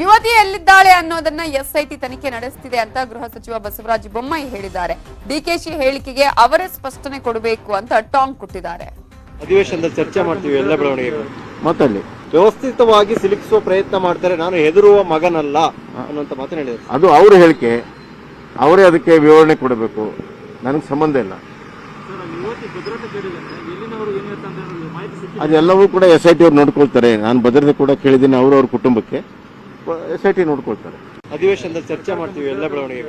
ಯುವತಿ ಎಲ್ಲಿದ್ದಾಳೆ ಅನ್ನೋದನ್ನ ಎಸ್ಐಟಿ ತನಿಖೆ ನಡೆಸ್ತಿದೆ ಅಂತ ಗೃಹ ಸಚಿವ ಬಸವರಾಜ ಬೊಮ್ಮಾಯಿ ಹೇಳಿದ್ದಾರೆ. ಡಿಕೆಶಿ ಹೇಳಿಕೆಗೆ ಅವರೇ ಸ್ಪಷ್ಟನೆ ಕೊಡಬೇಕು ಅಂತ ಟಾಂಗ್ ಕೊಟ್ಟಿದ್ದಾರೆ. ಅಧಿವೇಶನದಲ್ಲಿ ಚರ್ಚೆ ಮಾಡ್ತೀವಿ ಎಲ್ಲ ಬೆಳವಣಿಗೆ ಮತ್ತಲ್ಲಿ? ವ್ಯವಸ್ಥಿತವಾಗಿ ಸಿಲುಕಿಸುವ ಪ್ರಯತ್ನ ಮಾಡ್ತಾರೆ. ನಾನು ಹೆದರುವ ಮಗನಲ್ಲ ಅನ್ನುವಂತ ಮಾತನ್ನ ಹೇಳಿದ್ರು ಅದು ಅವ್ರ ಹೇಳಿಕೆ. ಅವರೇ ಅದಕ್ಕೆ ವಿವರಣೆ ಕೊಡಬೇಕು. ನನಗೆ ಸಂಬಂಧ ಇಲ್ಲ. ಅದೆಲ್ಲವೂ ಕೂಡ ಎಸ್ ಐ ಟಿ ಅವ್ರು ನೋಡ್ಕೊಳ್ತಾರೆ. ನಾನು ಭದ್ರತೆ ಕೂಡ ಕೇಳಿದ್ದೀನಿ ಅವರು ಅವ್ರ ಕುಟುಂಬಕ್ಕೆ. ಎಸ್ ಐ ಟಿ ನೋಡ್ಕೊಳ್ತಾರೆ. ಅಧಿವೇಶನದಲ್ಲಿ ಚರ್ಚೆ ಮಾಡ್ತೀವಿ ಎಲ್ಲ ಬೆಳವಣಿಗೆ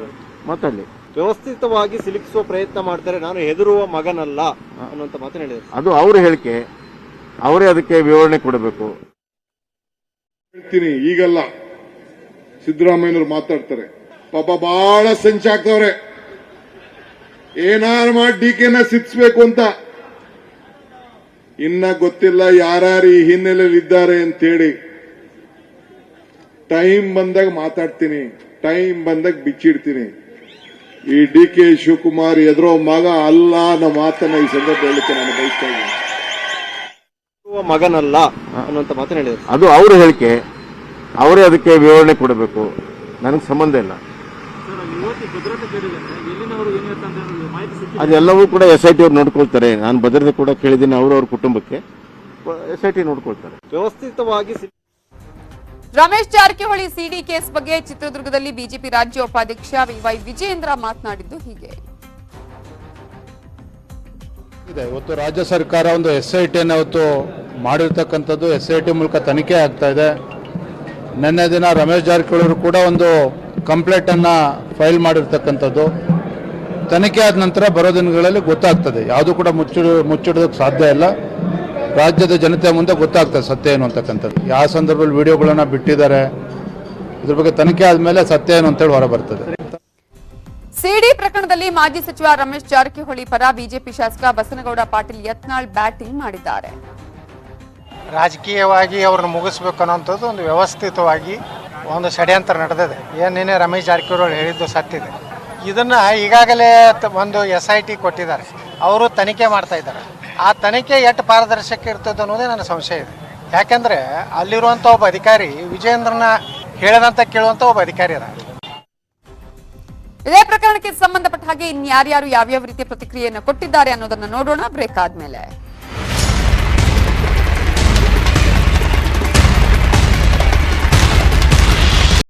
ಮತ್ತಲ್ಲಿ? ವ್ಯವಸ್ಥಿತವಾಗಿ ಸಿಲುಕಿಸುವ ಪ್ರಯತ್ನ ಮಾಡ್ತಾರೆ. ನಾನು ಹೆದರುವ ಮಗನಲ್ಲ ಅನ್ನುವಂತ ಮಾತನ್ನ ಹೇಳಿದ್ರು ಅದು ಅವ್ರ ಹೇಳಿಕೆ. ಅವರೇ ಅದಕ್ಕೆ ವಿವರಣೆ ಕೊಡಬೇಕು. ಹೇಳ್ತೀನಿ ಈಗಲ್ಲ. ಸಿದ್ದರಾಮಯ್ಯನವ್ರು ಮಾತಾಡ್ತಾರೆ. ಪಾಪ ಬಹಳ ಸಂಚಾಕ್ತವ್ರೆ ಏನಾರು ಮಾಡಿ ಡಿ ಕೆನ ಸಿಕ್ಸ್ಬೇಕು ಅಂತ. ಇನ್ನ ಗೊತ್ತಿಲ್ಲ ಯಾರ್ಯಾರು ಈ ಹಿನ್ನೆಲೆಯಲ್ಲಿ ಇದ್ದಾರೆ ಅಂತೇಳಿ ಟೈಮ್ ಬಂದಾಗ ಮಾತಾಡ್ತೀನಿ. ಟೈಮ್ ಬಂದಾಗ ಬಿಚ್ಚಿಡ್ತೀನಿ. ಈ ಡಿ ಕೆ ಶಿವಕುಮಾರ್ ಎದುರೋ ಮಗ ಅಲ್ಲ ಅನ್ನೋ ಮಾತನ್ನ ಈ ಸಂದರ್ಭ ಹೇಳಿಕೆ ನಾನು ಬಯಸ್ತಾ ಇದ್ದೀನಿ. ಮಗನಲ್ಲ ಅನ್ನುವಂತ ಮಾತನ್ನ ಹೇಳಿದ್ರು. ಅದು ಅವ್ರ ಹೇಳಿಕೆ. ಅವರೇ ಅದಕ್ಕೆ ವಿವರಣೆ ಕೊಡಬೇಕು. ನನಗೆ ಸಂಬಂಧ ಇಲ್ಲ. ಅದೆಲ್ಲವೂ ಕೂಡ ಎಸ್ ಐ ಟಿ ಅವ್ರು ನೋಡ್ಕೊಳ್ತಾರೆ. ನಾನು ಭದ್ರತೆ ಕೂಡ ಕೇಳಿದ್ದೀನಿ ಅವರು ಅವ್ರ ಕುಟುಂಬಕ್ಕೆ. ಎಸ್ ಐ ಟಿ ನೋಡ್ಕೊಳ್ತಾರೆ. ವ್ಯವಸ್ಥಿತವಾಗಿ ರಮೇಶ್ ಜಾರಕಿಹೊಳಿ ಸಿಡಿ ಕೇಸ್ ಬಗ್ಗೆ ಚಿತ್ರದುರ್ಗದಲ್ಲಿ ಬಿಜೆಪಿ ರಾಜ್ಯ ಉಪಾಧ್ಯಕ್ಷ ವಿವೈ ವಿಜಯೇಂದ್ರ ಮಾತನಾಡಿದ್ದು ಹೀಗೆ. ಇದೆ, ಇವತ್ತು ರಾಜ್ಯ ಸರ್ಕಾರ ಒಂದು ಎಸ್ ಐ ಟಿಯನ್ನು ಇವತ್ತು ಮಾಡಿರ್ತಕ್ಕಂಥದ್ದು ಎಸ್ ಐ ಟಿ ಮೂಲಕ ತನಿಖೆ ಆಗ್ತಾ ಇದೆ. ನಿನ್ನೆ ದಿನ ರಮೇಶ್ ಜಾರಕಿಹೊಳಿ ಅವರು ಕೂಡ ಒಂದು ಕಂಪ್ಲೇಂಟನ್ನು ಫೈಲ್ ಮಾಡಿರ್ತಕ್ಕಂಥದ್ದು. ತನಿಖೆ ಆದ ನಂತರ ಬರೋ ದಿನಗಳಲ್ಲಿ ಗೊತ್ತಾಗ್ತದೆ, ಯಾವುದು ಕೂಡ ಮುಚ್ಚಿಡ ಮುಚ್ಚಿಡೋದಕ್ಕೆ ಸಾಧ್ಯ ಇಲ್ಲ. ರಾಜ್ಯದ ಜನತೆ ಮುಂದೆ ಗೊತ್ತಾಗ್ತದೆ ಸತ್ಯ ಏನು ಅಂತಕ್ಕಂಥದ್ದು. ಯಾವ ಸಂದರ್ಭದಲ್ಲಿ ವಿಡಿಯೋಗಳನ್ನು ಬಿಟ್ಟಿದ್ದಾರೆ ಇದ್ರ ಬಗ್ಗೆ ತನಿಖೆ ಆದಮೇಲೆ ಸತ್ಯ ಏನು ಅಂತೇಳಿ ಹೊರ ಬರ್ತದೆ. ಸಿಡಿ ಪ್ರಕರಣದಲ್ಲಿ ಮಾಜಿ ಸಚಿವ ರಮೇಶ್ ಜಾರಕಿಹೊಳಿ ಪರ ಬಿಜೆಪಿ ಶಾಸಕ ಬಸನಗೌಡ ಪಾಟೀಲ್ ಯತ್ನಾಳ್ ಬ್ಯಾಟಿಂಗ್ ಮಾಡಿದ್ದಾರೆ. ರಾಜಕೀಯವಾಗಿ ಅವ್ರನ್ನ ಮುಗಿಸ್ಬೇಕು ಅನ್ನೋಂಥದ್ದು ಒಂದು ವ್ಯವಸ್ಥಿತವಾಗಿ ಒಂದು ಷಡ್ಯಂತ್ರ ನಡೆದಿದೆ. ಏನೇನೇ ರಮೇಶ್ ಜಾರಕಿಹೊಳಿ ಹೇಳಿದ್ದು ಸತ್ತಿದೆ ಇದನ್ನ ಈಗಾಗಲೇ ತ- ಒಂದು ಎಸ್ ಐ ಟಿ ಕೊಟ್ಟಿದ್ದಾರೆ. ಅವರು ತನಿಖೆ ಮಾಡ್ತಾ ಇದ್ದಾರೆ. ಆ ತನಿಖೆ ಎಷ್ಟು ಪಾರದರ್ಶಕ ಇರ್ತದೆ ಅನ್ನೋದೇ ನನ್ನ ಸಂಶಯ ಇದೆ. ಯಾಕಂದ್ರೆ ಅಲ್ಲಿರುವಂಥ ಒಬ್ಬ ಅಧಿಕಾರಿ ವಿಜಯೇಂದ್ರನ ಹೇಳದಂತ ಕೇಳುವಂಥ ಒಬ್ಬ ಅಧಿಕಾರಿ ಅದ ಇದೇ ಪ್ರಕರಣಕ್ಕೆ ಸಂಬಂಧಪಟ್ಟ ಹಾಗೆ ಇನ್ಯಾರ್ಯಾರು ಯಾವ್ಯಾವ ರೀತಿಯ ಪ್ರತಿಕ್ರಿಯೆಯನ್ನು ಕೊಟ್ಟಿದ್ದಾರೆ ಅನ್ನೋದನ್ನ ನೋಡೋಣ. ಬ್ರೇಕ್ ಆದ್ಮೇಲೆ.